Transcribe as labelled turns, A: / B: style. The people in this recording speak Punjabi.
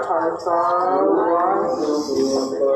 A: ਖਾਲਸਾ ਵਾਹਿਗੁਰੂ ਜੀ